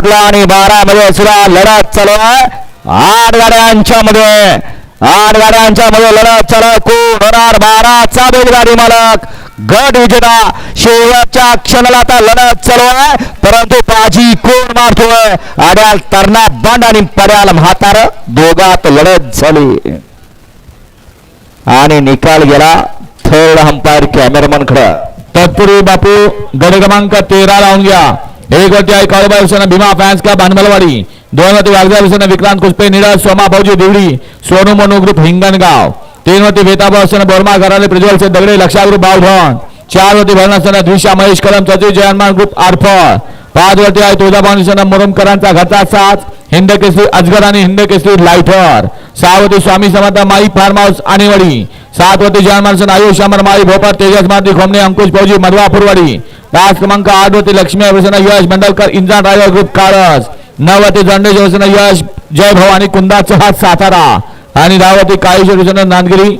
सुटला आणि बारा मध्ये सुद्धा लढत चालू आहे. आठ गाड्यांच्या मध्ये आठ गाड्यांच्या मध्ये लढत चालू कोण होणार? बाराचा बैलगाडी मालक. गट विजेता. शेवटच्या क्षणाला आता लढत चालू आहे. परंतु बाजी कोण मारतोय? आड्याल तरणा बंड आणि पड्याल म्हातार दोघात लढत झाली. आणि निकाल गेला थर्ड अंपायर कॅमेरामनकडे. तत्पूर्वी बापू गड क्रमांक तेरा लावून घ्या. एक वरती आहे काळोबा हुसेन भीमा फॅन्स क्लब भांडमलवाडी दोन वरती वागजा हुसेन विक्रांत कुसपे निळस सोमा भाऊजी दिवडी सोनू मनू ग्रुप हिंगणगाव. तीन वरती वेताबा हुसेन बोरमा घराले प्रज्वल से दगडे लक्षा ग्रुप बावधन चार वरती भरणासना द्विशा महेश कलम सचिव जयनमान ग्रुप आरफळ. पाच वरती आहे तुळजाभवानी हुसेन मुरुमकरांचा घरचा साथ हिंद केसरी अजगर आणि हिंद केसरी लायटर सहावती स्वामी समर्थ माई फार्म हाऊस आणीवडी. सातवती जयन मानसन आयुष अमर माई भोपाळ तेजस मारती खोमणे अंकुश फौजी मधवापूरवाडी पाच क्रमांक आठ होते लक्ष्मी अभिसना यश मंडलकर इंजान ड्रायव्हर ग्रुप कारस नव होते दंडेश अभिसना यश जय भवानी कुंदा चौहान सातारा. आणि दहावती काळेश्वर अभिसना नांदगिरी.